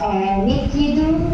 é, líquido.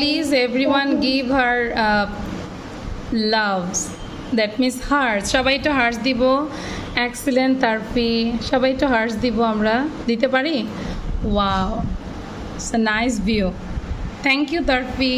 Please, everyone, give her uh, loves. That means hearts. সবাই তো hertz দিব। Excellent therapy সবাই তো হার্স দিব আমরা। দিতে পারি? Wow nice view thank you তারপি।